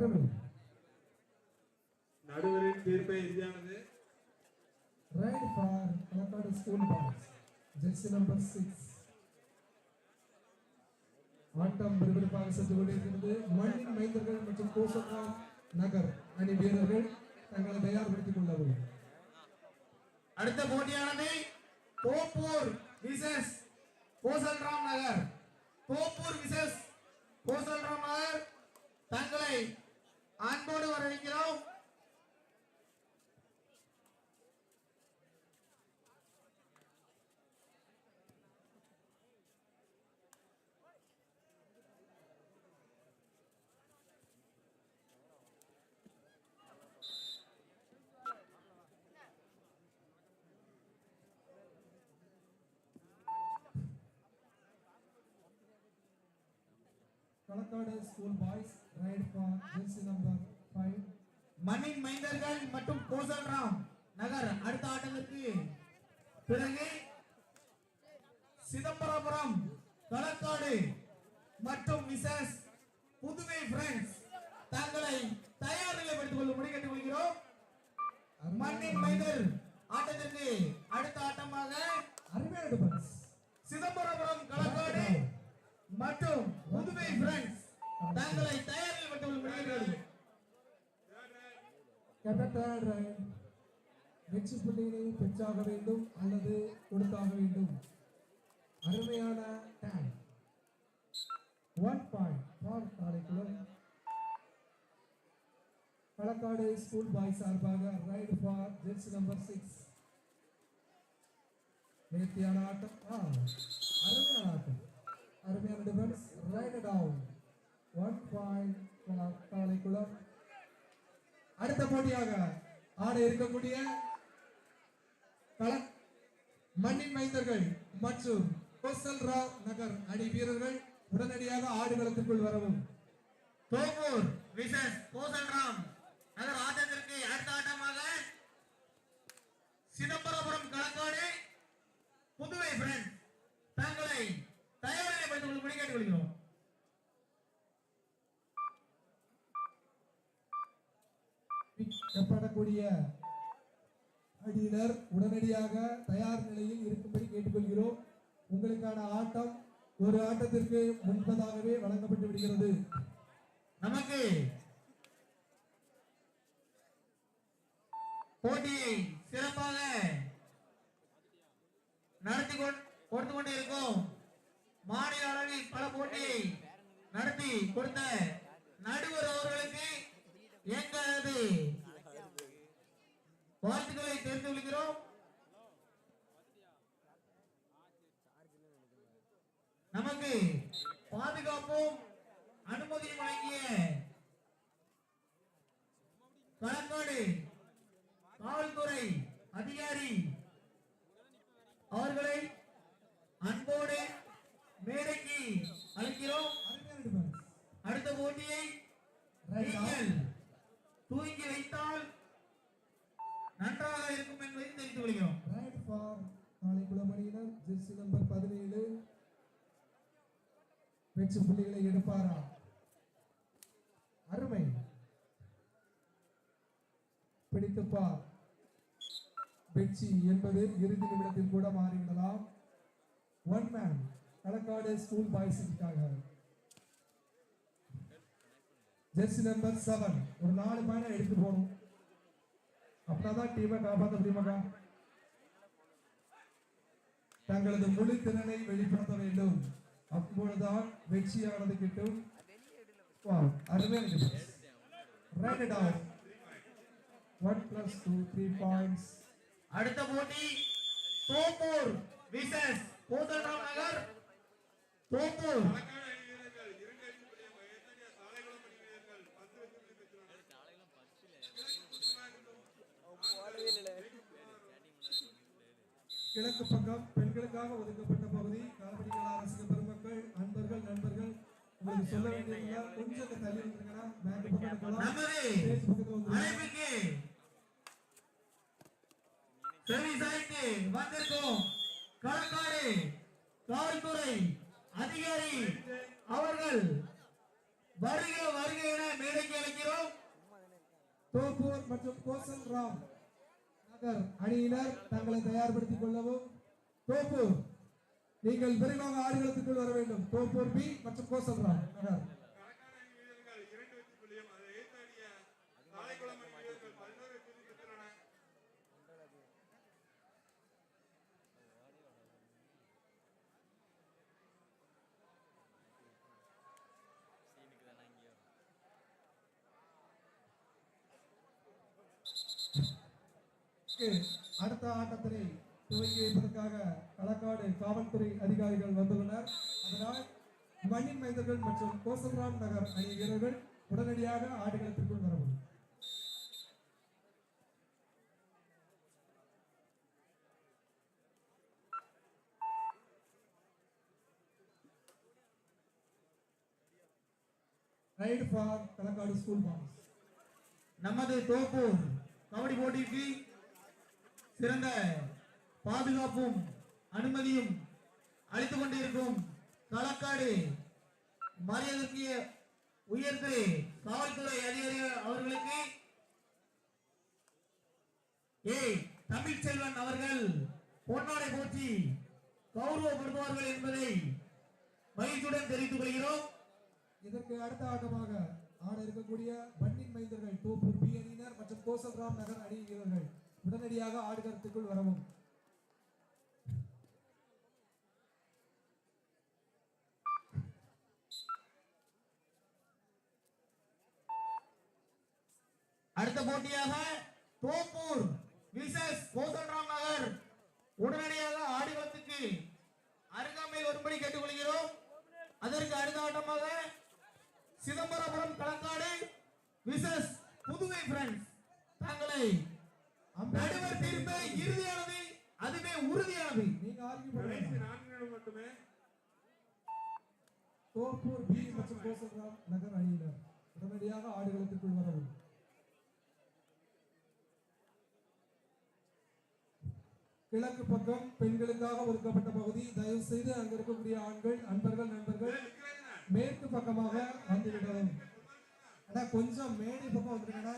அருமை நடுவரின் தீர்ப்பை இறுதியானது raid for Kalakkad school boys jersey number six ஆட்டம் விறுவிறுப்பாக சென்று கொண்டிருக்கிறது. மண்ணின் மைந்தர்கள் மற்றும் கோசகா நகர் அணி வீரர்கள் தங்களை தயார்படுத்திக் கொள்ளவும். அடுத்த போட்டியானது தோப்பூர் விசஸ் கோசல்ராம் நகர். தோப்பூர் விசஸ் கோசல்ராம் நகர் தங்களை அன்போடு வரவேற்கிறோம். Kalakkad school boys raid for jersey number five மண்ணின் மைந்தர்கள் மற்றும் கோசல்ராம் நகர் அடுத்த ஆட்டத்திற்கு பிறகு சிதம்பரபுரம் களக்காடு மற்றும் மிசஸ் புதுவை ஃப்ரெண்ட்ஸ் தங்களை தயார் நிலைப்படுத்திக் கொள்ளும்படி கேட்டுக்கொள்கிறோம் மண்ணின் மைந்தர் ஆட்டத்திற்கு அடுத்த ஆட்டமாக அருமையான சிதம்பரபுரம் களக்காடு மற்றும் புதுவை ஃப்ரெண்ட்ஸ் தங்களை தயாரில் மட்டும் கொள்ளும்படி வெற்றி புள்ளிகளை பெற்றாக வேண்டும் அல்லது கொடுத்தாக வேண்டும். அருமையான tan one point for Karaikulam Kalakkad school boy சார்பாக raid for jersey number six நேர்த்தியான ஆட்டம். அருமையான ஆட்டம். அருமையான defence raid down one point for அடுத்த போட்டியாக ஆட இருக்கக்கூடிய மண்ணின் மைந்தர்கள் மற்றும் கோசல் ராவ் நகர் அணி வீரர்கள் உடனடியாக ஆடுகளத்திற்குள் வரவும். தோப்பூர் விசஸ் கோசல்ராம் நகர் ஆட்டத்திற்கு அடுத்த ஆட்டமாக சிதம்பரபுரம் களக்காடு. புதுவை ஃப்ரெண்ட் நிலைப்படுத்திக் கொள்ளும்படி எப்படக்கூடிய அடியினர் உடனடியாக தயார் நிலையில் இருக்கும்படி கேட்டுக்கொள்கிறோம். உங்களுக்கான ஆட்டம் ஒரு ஆட்டத்திற்கு முன்பதாகவே வழங்கப்பட்டு விடுகிறது. நமக்கு போட்டியை சிறப்பாக நடத்தி கொண்டு கொடுத்து கொண்டிருக்கும் மாநில அளவில் பல போட்டியை நடத்தி கொடுத்த நடுவர் அவர்களுக்கு எங்களது வாழ்த்துக்களை தெரிந்து கொள்கிறோம். நமக்கு பாதுகாப்பும் அனுமதியும் வழங்கிய களக்காடு காவல்துறை அதிகாரி அவர்களை அன்போடு மேடைக்கு அழைக்கிறோம் அருமையான defense. அடுத்த நீங்கள் தூங்கி வைத்தால் நன்றாக இருக்கும் என்பதை தெரிந்து கொள்கிறோம். ரைட் ஃபார் காளைக்குளம் அணியினர் ஜெர்சி நம்பர் பதினேழு. வெற்றி புள்ளிகளை எடுப்பாரா? அருமை. பிடித்துப்பார் வெற்றி என்பது இறுதி நிமிடத்தில் கூட மாறிவிடலாம். ஒன் மேன் களக்காடு ஸ்கூல் பாய்ஸுக்காக ஜெர்சி நம்பர் செவன் ஒரு நாலு பாயிண்ட் எடுத்து போகணும். அப்படின்னாதான் டீமை காப்பாற்ற முடியுமாக்கா தங்களது முழு திறனை வெளிப்படுத்த வேண்டும். அப்பொழுதுதான் வெற்றியானது கிட்டும். அருமையான defense. Write it down. One plus two, three அடுத்த போட்டி தோப்பூர் விசஸ் கோதல்ராம் நகர் தோப்பூர் களக்காடு அணி வீரர்கள் இரண்டு அணி புள்ளியும் எத்தனை சாலைகுளம் அணி வீரர்கள் பத்து வெற்றி புள்ளி பெற்றுள்ளனர் கிழக்கு பக்கம் பெண்களுக்காக ஒதுக்கப்பட்ட பகுதி கால்படிகளா ரசிக பெருமக்கள் அன்பர்கள் நண்பர்கள் உங்களுக்கு சொல்ல வேண்டியதுல கொஞ்சம் தள்ளி வந்துருங்கன்னா பேங்க் பக்கம் இருக்கலாம் வந்து வந்திருக்கும் களக்காடு காவல்துறை அதிகாரி அவர்கள் வருக வருக என மேடைக்கு அழைக்கிறோம். தோப்பூர் மற்றும் கோசல் ராம். அணியினர் தங்களை தயார்படுத்திக் கொள்ளவும். தோப்பூர் நீங்கள் விரைவாக ஆடுகளத்துக்குள் வர வேண்டும். தோப்பூர் பி மற்றும் கோசல்ராம் நகர் கணக்கான அணி வீரர்கள் இரண்டு வெற்றி புள்ளியும் அதை ஏத்தாடிய தாளைக்குளம் அணி வீரர்கள் பதினோரு வெற்றி புள்ளி பெற்றுள்ளனர் அடுத்த ஆட்டத்தினை துவங்கி வைப்பதற்காக களக்காடு காவல்துறை அதிகாரிகள் வந்துள்ளனர் அதனால் மண்ணின் மைந்தர்கள் மற்றும் கோசல்ராம் நகர் அணி வீரர்கள் உடனடியாக ஆடுகளத்திற்குள் வரவும். Raid for Kalakkad school boys நமது தோப்பூர் கபடி போட்டிக்கு சிறந்த பாதுகாப்பும் அனுமதியும் அளித்துக் கொண்டிருக்கும் களக்காடு மரியாதைக்கு உயர்ந்து காவல்துறை அதிகாரி அவர்களுக்கு ஏய் தமிழ்ச்செல்வன் அவர்கள் பொன்னாடை போற்றி கௌரவப்படுத்துவார்கள் என்பதை மகிழ்ச்சியுடன் தெரிவித்துக் கொள்கிறோம். இதற்கு அடுத்த ஆட்டமாக ஆட இருக்கக்கூடிய பன்னின் மைந்தர்கள் தோப்பூர் பி அணியினர் மற்றும் கோசல்ராம் நகர் அணி வீரர்கள் உடனடியாக ஆடுகளத்துக்குள் வரவும். அடுத்த போட்டியாக தோப்பூர் விசஸ் கோசல்ராம் நகர். உடனடியாக ஆடிவத்துக்கு அருகாமையில் வரும்படி கேட்டுக்கொள்கிறோம். அதற்கு அடுத்த ஆட்டமாக சிதம்பரபுரம் களக்காடு விசஸ் புதுவை ஃப்ரெண்ட்ஸ் தங்களை நடுவர் தீர்ப்பு இறுதியானது அதுவே உறுதியானது. நீங்க ஆர்கியூ பண்ணுங்க. நான்கு நிமிடம் மட்டுமே. தோப்பூர் பி மற்றும் கோசல்ராம் நகர் அணியினர். உடனடியாக ஆடுகளத்துக்குள் வரவும். கிழக்கு பக்கம் பெண்களுக்காக ஒதுக்கப்பட்ட பகுதி. தயவு செய்து அங்க இருக்கக்கூடிய ஆண்கள் அன்பர்கள் நண்பர்கள் மேற்கு பக்கமாக வந்துவிடவும். அண்ணா கொஞ்சம் மேடை பக்கம் வந்துருங்கண்ணா.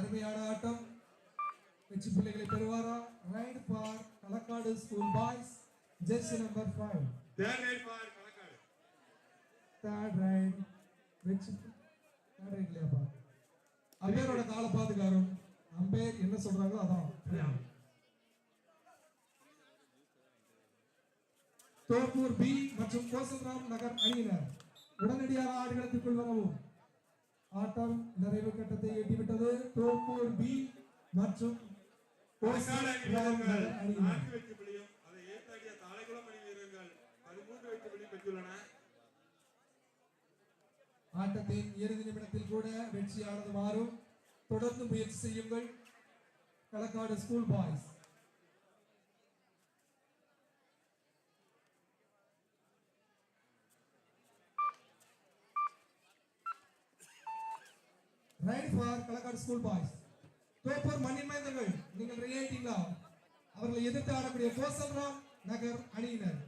அருமையான ஆட்டம். வெற்றி பிள்ளைகளை பெறுவாரா? Raid for Kalakkad school boys jersey number five third raid third raid வெற்றி தேர்ட் ரைட் இல்லையாப்பா அம்பேரோட காலை பாத்துக்காரும் அம்பேர் என்ன சொல்றாங்களோ அதான். தோப்பூர் பி மற்றும் கோசல்ராம் நகர் அணியினர். உடனடியாக ஆடுகளத்திற்குள் வரவும். ஆட்டம் நிறைவு கட்டத்தை எட்டிவிட்டது. தோப்பூர் பி மற்றும் ஆட்டத்தின் இறுதி நிமிடத்தில் கூட வெற்றியானது மாறும். தொடர்ந்து முயற்சி செய்யுங்கள். Kalakkad school boys raid for Kalakkad school boys Thoppur மண்ணின் மைந்தர்கள் நீங்கள் ரிலேட்டிங்களா அவர்களை எதிர்த்து ஆடக்கூடிய கோசல்ராம் நகர் அணியினர்.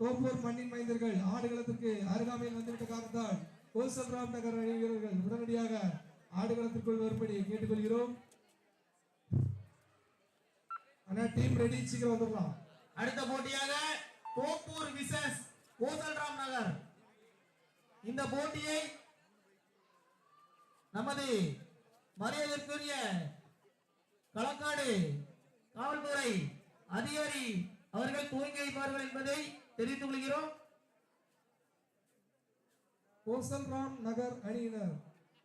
தோப்பூர் மண்ணின் மைந்தர்கள் ஆடுகளத்திற்கு அருகாமையில் வந்துவிட்ட காரணத்தால் கோசல்ராம் நகர் அணி வீரர்கள் உடனடியாக ஆடுகளத்திற்குள் வரும்படி கேட்டுக்கொள்கிறோம். ஆனா டீம் ரெடி சீக்கிரம் வந்துடலாம். அடுத்த போட்டியாக தோப்பூர் விசஸ் கோசல்ராம் நகர். இந்த போட்டியை நமது மரியாதைக்குரிய களக்காடு காவல்துறை அதிகாரி அவர்கள் துவங்கி வைப்பார்கள் என்பதை தெரிவித்துக் கொள்கிறோம். கோசல்ராம் நகர் அணியினர்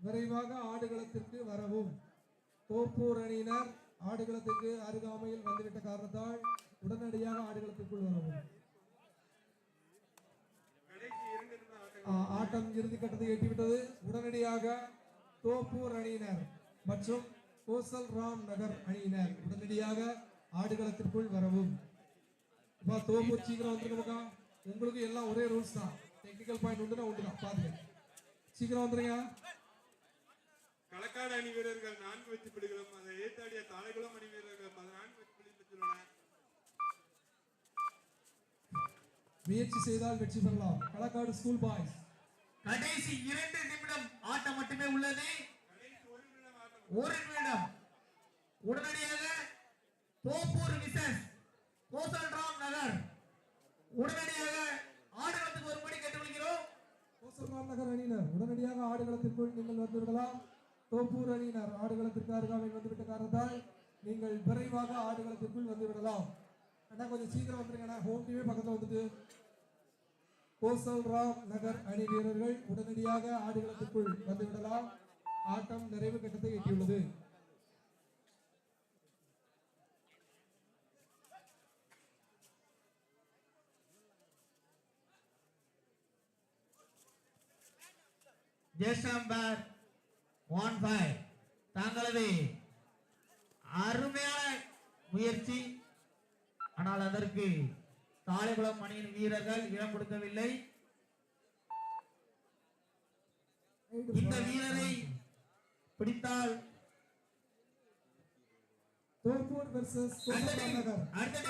விரைவாக ஆடுகளத்திற்கு வரவும். தோப்பூர் அணியினர் ஆடுகளத்துக்கு அருகாமையில் வந்துவிட்ட காரணத்தால் உடனடியாக ஆடுகளத்துக்குள் வரவும். ஆட்டம் இறுதி கட்டத்தை எட்டிவிட்டது. உடனடியாக தோப்பூர் அணியினர் மற்றும் கோசல் ராம் நகர் அணியினர் உடனடியாக ஆடுகளத்திற்குள் வரவும். அப்பா தோப்பூர் சீக்கிரம் வந்துருங்கக்கா உங்களுக்கு எல்லாம் ஒரே ரூல்ஸ் தான். டெக்னிக்கல் பாயிண்ட் உண்டுனா உண்டு தான் பாருங்க. சீக்கிரம் வந்துருங்க. களக்காடு அணி வீரர்கள் நான்கு வெற்றி புள்ளிகளும் அதை ஏத்தாடிய தாளைக்குளம் அணி வீரர்கள் பதினான்கு வெற்றி புள்ளி பெற்றுள்ளனர். முயற்சி செய்தால் வெற்றி பெறலாம். களக்காடு ஸ்கூல் பாய்ஸ் கடைசி இரண்டு நிமிடம் ஆட்டம் மட்டுமே உள்ளது. ஒரு நிமிடம். உடனடியாக தோப்பூர் விசஸ் கோசல்ராம் நகர். உடனடியாக ஆடுகளத்துக்கு வரும்படி கேட்டுக்கொள்கிறோம். கோசல்ராம் நகர் அணியினர் உடனடியாக ஆடுகளத்திற்குள் நீங்கள் வந்துவிடலாம். தோப்பூர் அணியினர் ஆடுகளத்திற்கு அருகாமையில் வந்துவிட்ட காரணத்தால் நீங்கள் விரைவாக ஆடுகளத்திற்குள் வந்துவிடலாம். அண்ணா கொஞ்சம் சீக்கிரம் வந்துருங்க ஹோம் டிவி பக்கத்தில் வந்துட்டு கோசல்ராம் நகர் அணி வீரர்கள் உடனடியாக ஆடுகளத்துக்குள் வந்துவிடலாம். ஆட்டம் நிறைவு கட்டத்தை எட்டியுள்ளது. ஜெஸ்ட் ஒன் ஃபைவ் தங்களது அருமையான முயற்சி. ஆனால் அதற்கு தாளைகுளம் அணியின் வீரர்கள் இடம் கொடுக்கவில்லை. இந்த வீரரை பிடித்தால் தோப்பூர் வெர்சஸ் அடுத்த